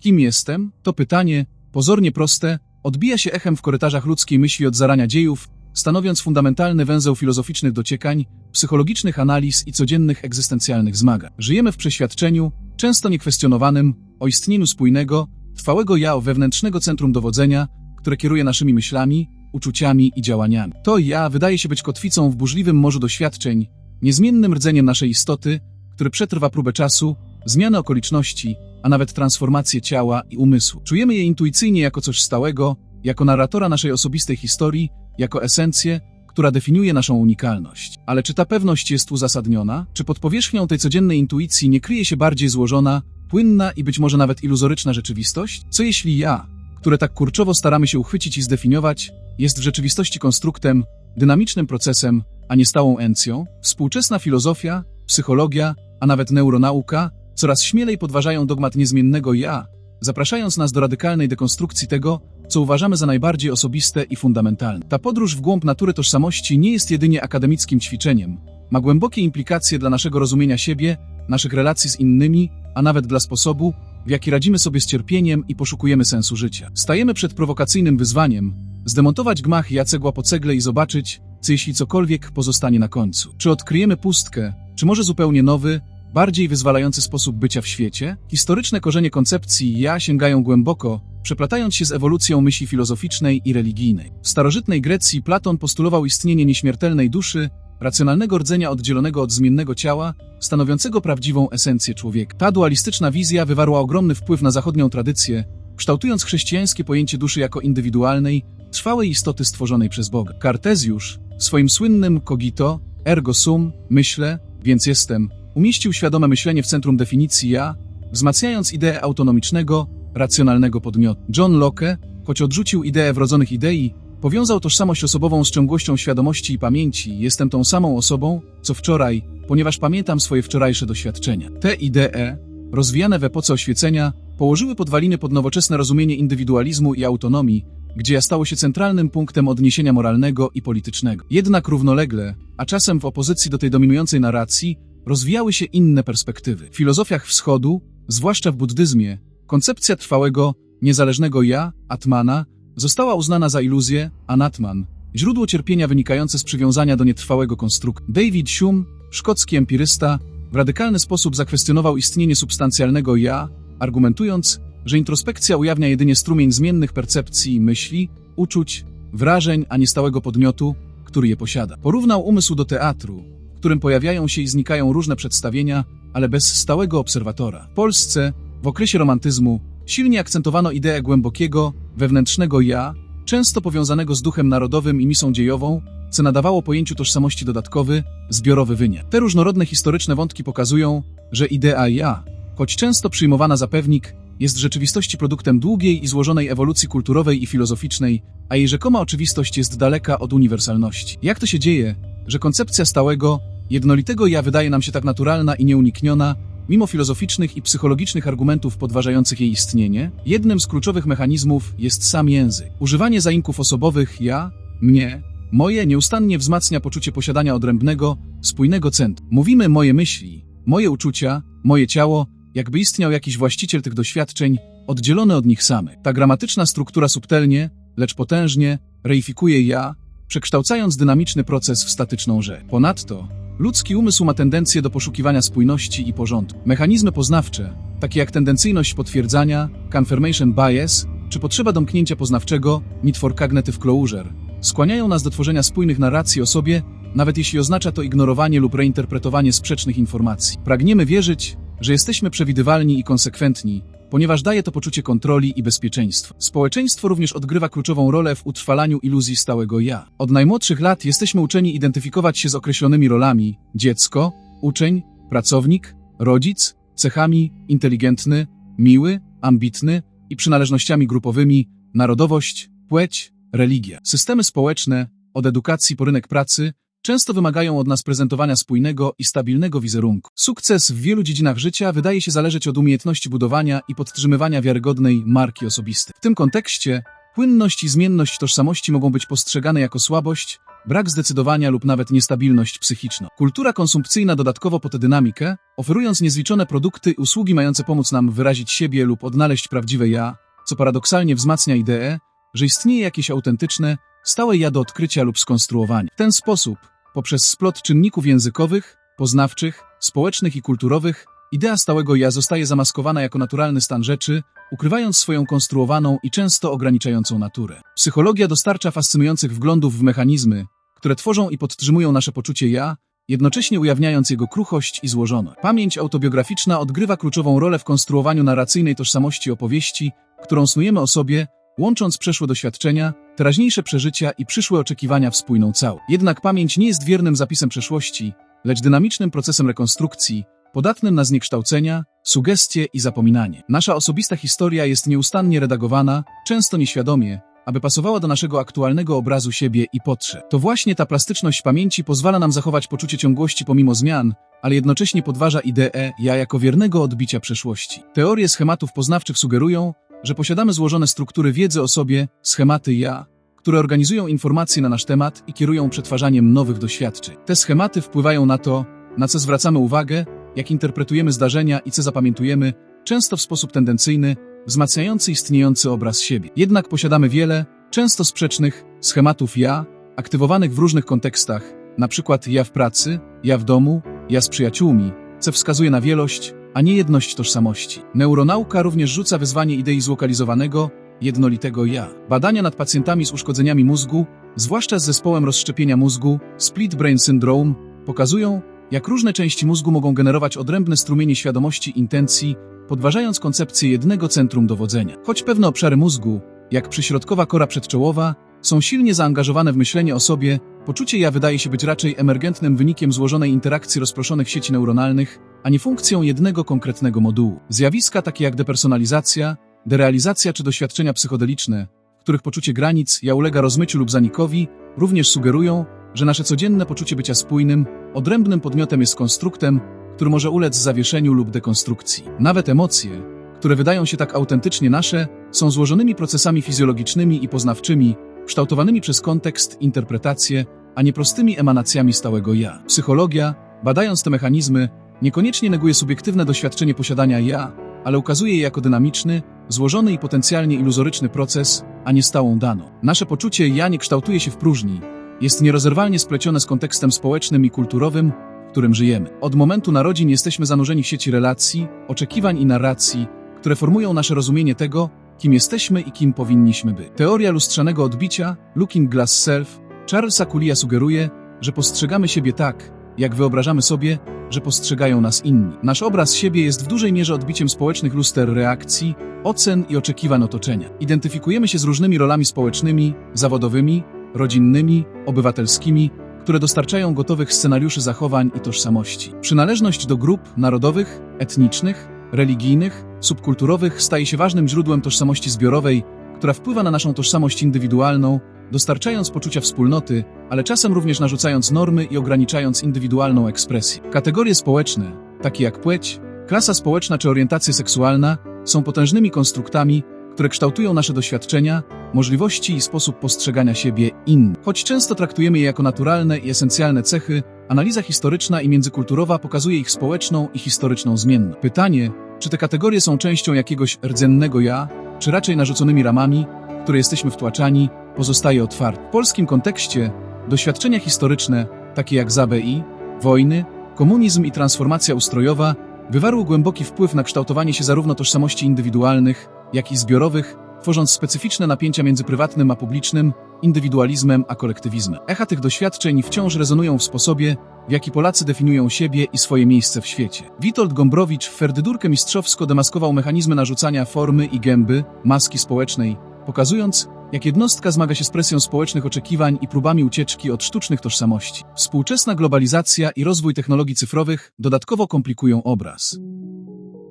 Kim jestem? To pytanie, pozornie proste, odbija się echem w korytarzach ludzkiej myśli od zarania dziejów, stanowiąc fundamentalny węzeł filozoficznych dociekań, psychologicznych analiz i codziennych egzystencjalnych zmagań. Żyjemy w przeświadczeniu, często niekwestionowanym, o istnieniu spójnego, trwałego ja wewnętrznego centrum dowodzenia, które kieruje naszymi myślami, uczuciami i działaniami. To ja wydaje się być kotwicą w burzliwym morzu doświadczeń, niezmiennym rdzeniem naszej istoty, który przetrwa próbę czasu, zmiany okoliczności, a nawet transformację ciała i umysłu. Czujemy je intuicyjnie jako coś stałego, jako narratora naszej osobistej historii, jako esencję, która definiuje naszą unikalność. Ale czy ta pewność jest uzasadniona? Czy pod powierzchnią tej codziennej intuicji nie kryje się bardziej złożona, płynna i być może nawet iluzoryczna rzeczywistość? Co jeśli ja, które tak kurczowo staramy się uchwycić i zdefiniować, jest w rzeczywistości konstruktem, dynamicznym procesem, a nie stałą encją? Współczesna filozofia, psychologia, a nawet neuronauka coraz śmielej podważają dogmat niezmiennego ja, zapraszając nas do radykalnej dekonstrukcji tego, co uważamy za najbardziej osobiste i fundamentalne. Ta podróż w głąb natury tożsamości nie jest jedynie akademickim ćwiczeniem, ma głębokie implikacje dla naszego rozumienia siebie, naszych relacji z innymi, a nawet dla sposobu, w jaki radzimy sobie z cierpieniem i poszukujemy sensu życia. Stajemy przed prowokacyjnym wyzwaniem, zdemontować gmach ja cegła po cegle i zobaczyć, co jeśli cokolwiek pozostanie na końcu. Czy odkryjemy pustkę, czy może zupełnie nowy, bardziej wyzwalający sposób bycia w świecie? Historyczne korzenie koncepcji ja sięgają głęboko, przeplatając się z ewolucją myśli filozoficznej i religijnej. W starożytnej Grecji Platon postulował istnienie nieśmiertelnej duszy, racjonalnego rdzenia oddzielonego od zmiennego ciała, stanowiącego prawdziwą esencję człowieka. Ta dualistyczna wizja wywarła ogromny wpływ na zachodnią tradycję, kształtując chrześcijańskie pojęcie duszy jako indywidualnej, trwałej istoty stworzonej przez Boga. Kartezjusz, w swoim słynnym cogito, ergo sum, myślę, więc jestem, umieścił świadome myślenie w centrum definicji ja, wzmacniając ideę autonomicznego, racjonalnego podmiotu. John Locke, choć odrzucił ideę wrodzonych idei, powiązał tożsamość osobową z ciągłością świadomości i pamięci. Jestem tą samą osobą, co wczoraj, ponieważ pamiętam swoje wczorajsze doświadczenia. Te idee, rozwijane w epoce oświecenia, położyły podwaliny pod nowoczesne rozumienie indywidualizmu i autonomii, gdzie ja stało się centralnym punktem odniesienia moralnego i politycznego. Jednak równolegle, a czasem w opozycji do tej dominującej narracji, rozwijały się inne perspektywy. W filozofiach wschodu, zwłaszcza w buddyzmie, koncepcja trwałego, niezależnego ja, atmana, została uznana za iluzję, anatman, źródło cierpienia wynikające z przywiązania do nietrwałego konstruktu. David Hume, szkocki empirysta, w radykalny sposób zakwestionował istnienie substancjalnego ja, argumentując, że introspekcja ujawnia jedynie strumień zmiennych percepcji myśli, uczuć, wrażeń, a nie stałego podmiotu, który je posiada. Porównał umysł do teatru, którym pojawiają się i znikają różne przedstawienia, ale bez stałego obserwatora. W Polsce, w okresie romantyzmu, silnie akcentowano ideę głębokiego, wewnętrznego ja, często powiązanego z duchem narodowym i misą dziejową, co nadawało pojęciu tożsamości dodatkowy, zbiorowy wymiar. Te różnorodne historyczne wątki pokazują, że idea ja, choć często przyjmowana za pewnik, jest w rzeczywistości produktem długiej i złożonej ewolucji kulturowej i filozoficznej, a jej rzekoma oczywistość jest daleka od uniwersalności. Jak to się dzieje, że koncepcja stałego, jednolitego ja wydaje nam się tak naturalna i nieunikniona, mimo filozoficznych i psychologicznych argumentów podważających jej istnienie? Jednym z kluczowych mechanizmów jest sam język. Używanie zaimków osobowych ja, mnie, moje nieustannie wzmacnia poczucie posiadania odrębnego, spójnego centrum. Mówimy moje myśli, moje uczucia, moje ciało, jakby istniał jakiś właściciel tych doświadczeń, oddzielony od nich samych. Ta gramatyczna struktura subtelnie, lecz potężnie, reifikuje ja, przekształcając dynamiczny proces w statyczną rzecz. Ponadto, ludzki umysł ma tendencję do poszukiwania spójności i porządku. Mechanizmy poznawcze, takie jak tendencyjność potwierdzania, confirmation bias, czy potrzeba domknięcia poznawczego, need for cognitive closure, skłaniają nas do tworzenia spójnych narracji o sobie, nawet jeśli oznacza to ignorowanie lub reinterpretowanie sprzecznych informacji. Pragniemy wierzyć, że jesteśmy przewidywalni i konsekwentni, ponieważ daje to poczucie kontroli i bezpieczeństwa. Społeczeństwo również odgrywa kluczową rolę w utrwalaniu iluzji stałego ja. Od najmłodszych lat jesteśmy uczeni identyfikować się z określonymi rolami dziecko, uczeń, pracownik, rodzic, cechami inteligentny, miły, ambitny i przynależnościami grupowymi, narodowość, płeć, religia. Systemy społeczne, od edukacji po rynek pracy, często wymagają od nas prezentowania spójnego i stabilnego wizerunku. Sukces w wielu dziedzinach życia wydaje się zależeć od umiejętności budowania i podtrzymywania wiarygodnej marki osobistej. W tym kontekście płynność i zmienność tożsamości mogą być postrzegane jako słabość, brak zdecydowania lub nawet niestabilność psychiczna. Kultura konsumpcyjna dodatkowo po dynamikę, oferując niezliczone produkty i usługi mające pomóc nam wyrazić siebie lub odnaleźć prawdziwe ja, co paradoksalnie wzmacnia ideę, że istnieje jakieś autentyczne, stałe ja do odkrycia lub skonstruowania. W ten sposób, poprzez splot czynników językowych, poznawczych, społecznych i kulturowych, idea stałego ja zostaje zamaskowana jako naturalny stan rzeczy, ukrywając swoją konstruowaną i często ograniczającą naturę. Psychologia dostarcza fascynujących wglądów w mechanizmy, które tworzą i podtrzymują nasze poczucie ja, jednocześnie ujawniając jego kruchość i złożoność. Pamięć autobiograficzna odgrywa kluczową rolę w konstruowaniu narracyjnej tożsamości opowieści, którą snujemy o sobie, łącząc przeszłe doświadczenia, teraźniejsze przeżycia i przyszłe oczekiwania w spójną całość. Jednak pamięć nie jest wiernym zapisem przeszłości, lecz dynamicznym procesem rekonstrukcji, podatnym na zniekształcenia, sugestie i zapominanie. Nasza osobista historia jest nieustannie redagowana, często nieświadomie, aby pasowała do naszego aktualnego obrazu siebie i potrzeb. To właśnie ta plastyczność pamięci pozwala nam zachować poczucie ciągłości pomimo zmian, ale jednocześnie podważa ideę ja jako wiernego odbicia przeszłości. Teorie schematów poznawczych sugerują, że posiadamy złożone struktury wiedzy o sobie, schematy ja, które organizują informacje na nasz temat i kierują przetwarzaniem nowych doświadczeń. Te schematy wpływają na to, na co zwracamy uwagę, jak interpretujemy zdarzenia i co zapamiętujemy, często w sposób tendencyjny, wzmacniający istniejący obraz siebie. Jednak posiadamy wiele, często sprzecznych, schematów ja, aktywowanych w różnych kontekstach, przykład ja w pracy, ja w domu, ja z przyjaciółmi, co wskazuje na wielość, a nie jedność tożsamości. Neuronauka również rzuca wyzwanie idei zlokalizowanego, jednolitego ja. Badania nad pacjentami z uszkodzeniami mózgu, zwłaszcza z zespołem rozszczepienia mózgu, split brain syndrome, pokazują, jak różne części mózgu mogą generować odrębne strumienie świadomości intencji, podważając koncepcję jednego centrum dowodzenia. Choć pewne obszary mózgu, jak przyśrodkowa kora przedczołowa, są silnie zaangażowane w myślenie o sobie, poczucie ja wydaje się być raczej emergentnym wynikiem złożonej interakcji rozproszonych sieci neuronalnych, a nie funkcją jednego konkretnego modułu. Zjawiska takie jak depersonalizacja, derealizacja czy doświadczenia psychodeliczne, w których poczucie granic ja ulega rozmyciu lub zanikowi, również sugerują, że nasze codzienne poczucie bycia spójnym, odrębnym podmiotem jest konstruktem, który może ulec zawieszeniu lub dekonstrukcji. Nawet emocje, które wydają się tak autentycznie nasze, są złożonymi procesami fizjologicznymi i poznawczymi, kształtowanymi przez kontekst, interpretację, a nie prostymi emanacjami stałego ja. Psychologia, badając te mechanizmy, niekoniecznie neguje subiektywne doświadczenie posiadania ja, ale ukazuje je jako dynamiczny, złożony i potencjalnie iluzoryczny proces, a nie stałą daną. Nasze poczucie ja nie kształtuje się w próżni, jest nierozerwalnie splecione z kontekstem społecznym i kulturowym, w którym żyjemy. Od momentu narodzin jesteśmy zanurzeni w sieci relacji, oczekiwań i narracji, które formują nasze rozumienie tego, kim jesteśmy i kim powinniśmy być. Teoria lustrzanego odbicia, Looking Glass Self, Charlesa Kulia sugeruje, że postrzegamy siebie tak, jak wyobrażamy sobie, że postrzegają nas inni. Nasz obraz siebie jest w dużej mierze odbiciem społecznych luster reakcji, ocen i oczekiwań otoczenia. Identyfikujemy się z różnymi rolami społecznymi, zawodowymi, rodzinnymi, obywatelskimi, które dostarczają gotowych scenariuszy zachowań i tożsamości. Przynależność do grup narodowych, etnicznych, religijnych, subkulturowych staje się ważnym źródłem tożsamości zbiorowej, która wpływa na naszą tożsamość indywidualną, dostarczając poczucia wspólnoty, ale czasem również narzucając normy i ograniczając indywidualną ekspresję. Kategorie społeczne, takie jak płeć, klasa społeczna czy orientacja seksualna, są potężnymi konstruktami, które kształtują nasze doświadczenia, możliwości i sposób postrzegania siebie innych. Choć często traktujemy je jako naturalne i esencjalne cechy, analiza historyczna i międzykulturowa pokazuje ich społeczną i historyczną zmienność. Pytanie, czy te kategorie są częścią jakiegoś rdzennego ja, czy raczej narzuconymi ramami, w które jesteśmy wtłaczani, pozostaje otwarte. W polskim kontekście doświadczenia historyczne, takie jak ZABI, wojny, komunizm i transformacja ustrojowa, wywarły głęboki wpływ na kształtowanie się zarówno tożsamości indywidualnych, jak i zbiorowych, tworząc specyficzne napięcia między prywatnym a publicznym, indywidualizmem a kolektywizmem. Echa tych doświadczeń wciąż rezonują w sposobie, w jaki Polacy definiują siebie i swoje miejsce w świecie. Witold Gombrowicz w Ferdydurkę mistrzowsko demaskował mechanizmy narzucania formy i gęby, maski społecznej, pokazując, jak jednostka zmaga się z presją społecznych oczekiwań i próbami ucieczki od sztucznych tożsamości. Współczesna globalizacja i rozwój technologii cyfrowych dodatkowo komplikują obraz.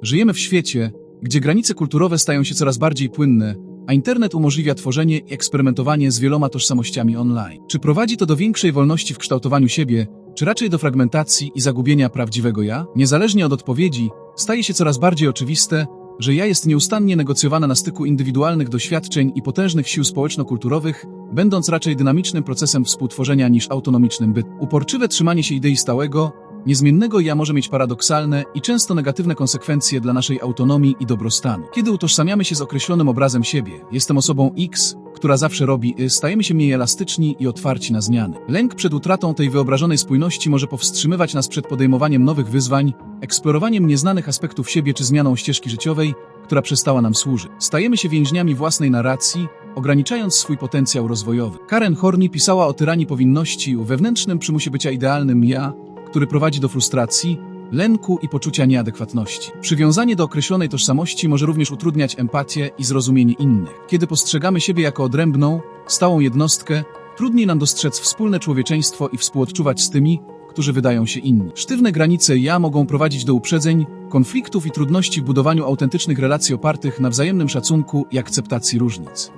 Żyjemy w świecie, gdzie granice kulturowe stają się coraz bardziej płynne, a internet umożliwia tworzenie i eksperymentowanie z wieloma tożsamościami online. Czy prowadzi to do większej wolności w kształtowaniu siebie, czy raczej do fragmentacji i zagubienia prawdziwego ja? Niezależnie od odpowiedzi, staje się coraz bardziej oczywiste, że ja jest nieustannie negocjowane na styku indywidualnych doświadczeń i potężnych sił społeczno-kulturowych, będąc raczej dynamicznym procesem współtworzenia niż autonomicznym byt. Uporczywe trzymanie się idei stałego, niezmiennego ja może mieć paradoksalne i często negatywne konsekwencje dla naszej autonomii i dobrostanu. Kiedy utożsamiamy się z określonym obrazem siebie, jestem osobą X, która zawsze robi Y, stajemy się mniej elastyczni i otwarci na zmiany. Lęk przed utratą tej wyobrażonej spójności może powstrzymywać nas przed podejmowaniem nowych wyzwań, eksplorowaniem nieznanych aspektów siebie czy zmianą ścieżki życiowej, która przestała nam służyć. Stajemy się więźniami własnej narracji, ograniczając swój potencjał rozwojowy. Karen Horney pisała o tyranii powinności, o wewnętrznym przymusie bycia idealnym ja, który prowadzi do frustracji, lęku i poczucia nieadekwatności. Przywiązanie do określonej tożsamości może również utrudniać empatię i zrozumienie innych. Kiedy postrzegamy siebie jako odrębną, stałą jednostkę, trudniej nam dostrzec wspólne człowieczeństwo i współodczuwać z tymi, którzy wydają się inni. Sztywne granice ja mogą prowadzić do uprzedzeń, konfliktów i trudności w budowaniu autentycznych relacji opartych na wzajemnym szacunku i akceptacji różnic.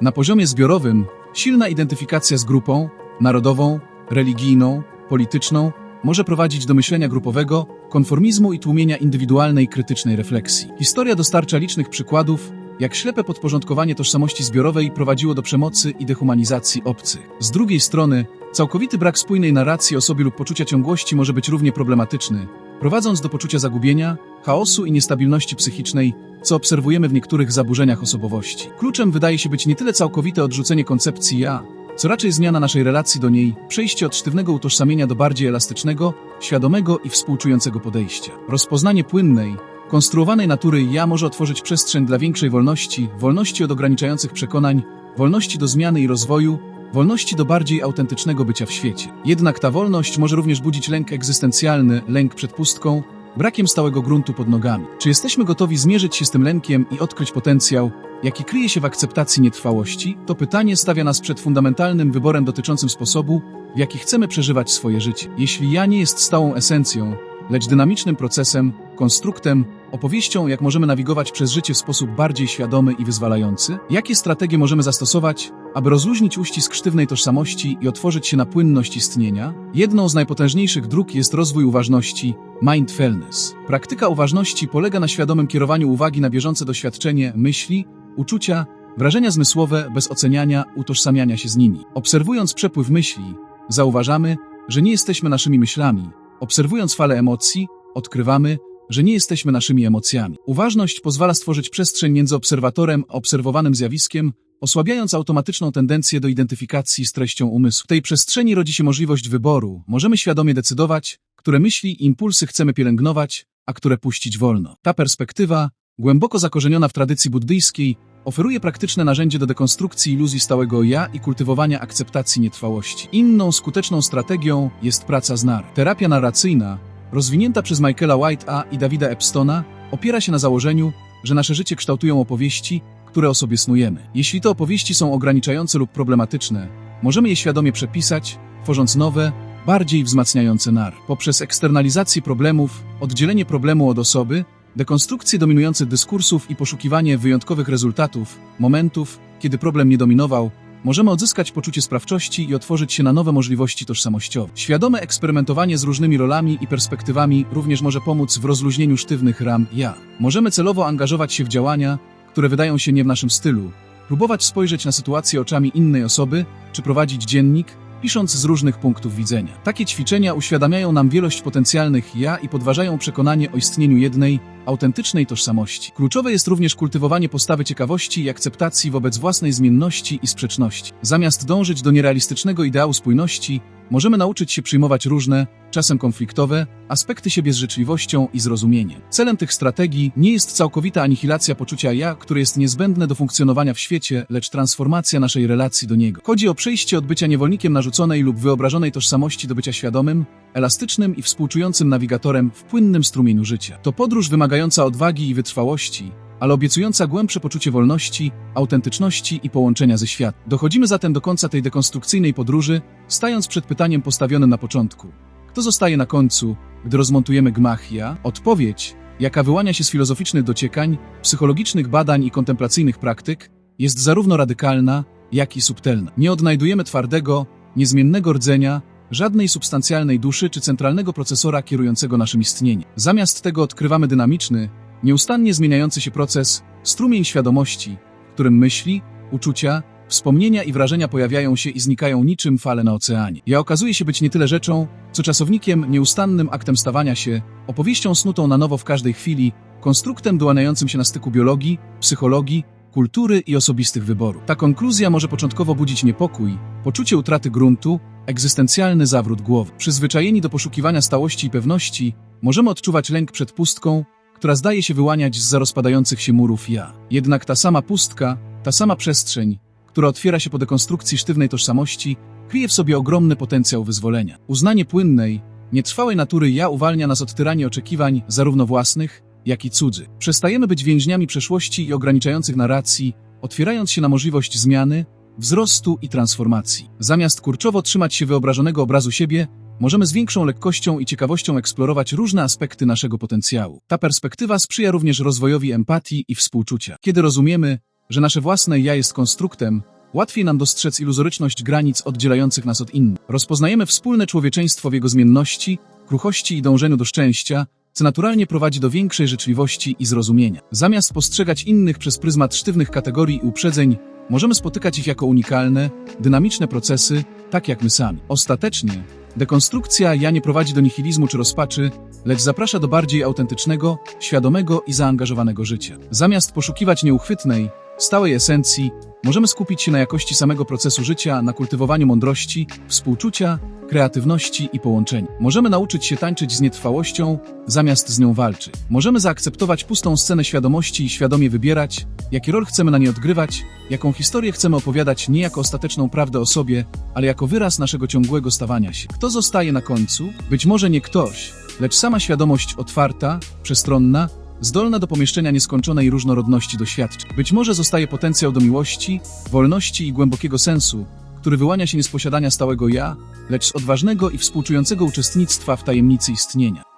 Na poziomie zbiorowym silna identyfikacja z grupą narodową, religijną, polityczną może prowadzić do myślenia grupowego, konformizmu i tłumienia indywidualnej krytycznej refleksji. Historia dostarcza licznych przykładów, jak ślepe podporządkowanie tożsamości zbiorowej prowadziło do przemocy i dehumanizacji obcych. Z drugiej strony, całkowity brak spójnej narracji o sobie lub poczucia ciągłości może być równie problematyczny, prowadząc do poczucia zagubienia, chaosu i niestabilności psychicznej, co obserwujemy w niektórych zaburzeniach osobowości. Kluczem wydaje się być nie tyle całkowite odrzucenie koncepcji ja, co raczej zmiana naszej relacji do niej, przejście od sztywnego utożsamienia do bardziej elastycznego, świadomego i współczującego podejścia. Rozpoznanie płynnej, konstruowanej natury ja może otworzyć przestrzeń dla większej wolności, wolności od ograniczających przekonań, wolności do zmiany i rozwoju, wolności do bardziej autentycznego bycia w świecie. Jednak ta wolność może również budzić lęk egzystencjalny, lęk przed pustką, brakiem stałego gruntu pod nogami. Czy jesteśmy gotowi zmierzyć się z tym lękiem i odkryć potencjał, jaki kryje się w akceptacji nietrwałości? To pytanie stawia nas przed fundamentalnym wyborem dotyczącym sposobu, w jaki chcemy przeżywać swoje życie. Jeśli ja nie jest stałą esencją, lecz dynamicznym procesem, konstruktem, opowieścią, jak możemy nawigować przez życie w sposób bardziej świadomy i wyzwalający? Jakie strategie możemy zastosować, aby rozluźnić uścisk sztywnej tożsamości i otworzyć się na płynność istnienia? Jedną z najpotężniejszych dróg jest rozwój uważności, mindfulness. Praktyka uważności polega na świadomym kierowaniu uwagi na bieżące doświadczenie myśli, uczucia, wrażenia zmysłowe bez oceniania, utożsamiania się z nimi. Obserwując przepływ myśli, zauważamy, że nie jesteśmy naszymi myślami. Obserwując falę emocji, odkrywamy, że nie jesteśmy naszymi emocjami. Uważność pozwala stworzyć przestrzeń między obserwatorem a obserwowanym zjawiskiem, osłabiając automatyczną tendencję do identyfikacji z treścią umysłu. W tej przestrzeni rodzi się możliwość wyboru. Możemy świadomie decydować, które myśli i impulsy chcemy pielęgnować, a które puścić wolno. Ta perspektywa, głęboko zakorzeniona w tradycji buddyjskiej, oferuje praktyczne narzędzie do dekonstrukcji iluzji stałego ja i kultywowania akceptacji nietrwałości. Inną skuteczną strategią jest praca z nar. Terapia narracyjna, rozwinięta przez Michaela White'a i Davida Epstona, opiera się na założeniu, że nasze życie kształtują opowieści, które o sobie snujemy. Jeśli te opowieści są ograniczające lub problematyczne, możemy je świadomie przepisać, tworząc nowe, bardziej wzmacniające nar. Poprzez eksternalizację problemów, oddzielenie problemu od osoby, dekonstrukcję dominujących dyskursów i poszukiwanie wyjątkowych rezultatów, momentów, kiedy problem nie dominował, możemy odzyskać poczucie sprawczości i otworzyć się na nowe możliwości tożsamościowe. Świadome eksperymentowanie z różnymi rolami i perspektywami również może pomóc w rozluźnieniu sztywnych ram ja. Możemy celowo angażować się w działania, które wydają się nie w naszym stylu, próbować spojrzeć na sytuację oczami innej osoby, czy prowadzić dziennik, pisząc z różnych punktów widzenia. Takie ćwiczenia uświadamiają nam wielość potencjalnych ja i podważają przekonanie o istnieniu jednej, autentycznej tożsamości. Kluczowe jest również kultywowanie postawy ciekawości i akceptacji wobec własnej zmienności i sprzeczności. Zamiast dążyć do nierealistycznego ideału spójności, możemy nauczyć się przyjmować różne, czasem konfliktowe, aspekty siebie z życzliwością i zrozumieniem. Celem tych strategii nie jest całkowita anihilacja poczucia ja, które jest niezbędne do funkcjonowania w świecie, lecz transformacja naszej relacji do niego. Chodzi o przejście od bycia niewolnikiem narzuconej lub wyobrażonej tożsamości do bycia świadomym, elastycznym i współczującym nawigatorem w płynnym strumieniu życia. To podróż wymagająca odwagi i wytrwałości, ale obiecująca głębsze poczucie wolności, autentyczności i połączenia ze światem. Dochodzimy zatem do końca tej dekonstrukcyjnej podróży, stając przed pytaniem postawionym na początku. Kto zostaje na końcu, gdy rozmontujemy gmach ja? Odpowiedź, jaka wyłania się z filozoficznych dociekań, psychologicznych badań i kontemplacyjnych praktyk, jest zarówno radykalna, jak i subtelna. Nie odnajdujemy twardego, niezmiennego rdzenia, żadnej substancjalnej duszy czy centralnego procesora kierującego naszym istnieniem. Zamiast tego odkrywamy dynamiczny, nieustannie zmieniający się proces, strumień świadomości, w którym myśli, uczucia, Wspomnienia i wrażenia pojawiają się i znikają niczym fale na oceanie. Ja okazuje się być nie tyle rzeczą, co czasownikiem, nieustannym aktem stawania się, opowieścią snutą na nowo w każdej chwili, konstruktem dołaniającym się na styku biologii, psychologii, kultury i osobistych wyborów. Ta konkluzja może początkowo budzić niepokój, poczucie utraty gruntu, egzystencjalny zawrót głowy. Przyzwyczajeni do poszukiwania stałości i pewności, możemy odczuwać lęk przed pustką, która zdaje się wyłaniać z rozpadających się murów ja. Jednak ta sama pustka, ta sama przestrzeń, która otwiera się po dekonstrukcji sztywnej tożsamości, kryje w sobie ogromny potencjał wyzwolenia. Uznanie płynnej, nietrwałej natury ja uwalnia nas od tyranii oczekiwań, zarówno własnych, jak i cudzych. Przestajemy być więźniami przeszłości i ograniczających narracji, otwierając się na możliwość zmiany, wzrostu i transformacji. Zamiast kurczowo trzymać się wyobrażonego obrazu siebie, możemy z większą lekkością i ciekawością eksplorować różne aspekty naszego potencjału. Ta perspektywa sprzyja również rozwojowi empatii i współczucia. Kiedy rozumiemy, że nasze własne ja jest konstruktem, łatwiej nam dostrzec iluzoryczność granic oddzielających nas od innych. Rozpoznajemy wspólne człowieczeństwo w jego zmienności, kruchości i dążeniu do szczęścia, co naturalnie prowadzi do większej życzliwości i zrozumienia. Zamiast postrzegać innych przez pryzmat sztywnych kategorii i uprzedzeń, możemy spotykać ich jako unikalne, dynamiczne procesy, tak jak my sami. Ostatecznie, dekonstrukcja ja nie prowadzi do nihilizmu czy rozpaczy, lecz zaprasza do bardziej autentycznego, świadomego i zaangażowanego życia. Zamiast poszukiwać nieuchwytnej, stałej esencji, możemy skupić się na jakości samego procesu życia, na kultywowaniu mądrości, współczucia, kreatywności i połączenia. Możemy nauczyć się tańczyć z nietrwałością, zamiast z nią walczyć. Możemy zaakceptować pustą scenę świadomości i świadomie wybierać, jaki rol chcemy na niej odgrywać, jaką historię chcemy opowiadać nie jako ostateczną prawdę o sobie, ale jako wyraz naszego ciągłego stawania się. Kto zostaje na końcu? Być może nie ktoś, lecz sama świadomość otwarta, przestronna, zdolna do pomieszczenia nieskończonej różnorodności doświadczeń. Być może zostaje potencjał do miłości, wolności i głębokiego sensu, który wyłania się nie z posiadania stałego ja, lecz z odważnego i współczującego uczestnictwa w tajemnicy istnienia.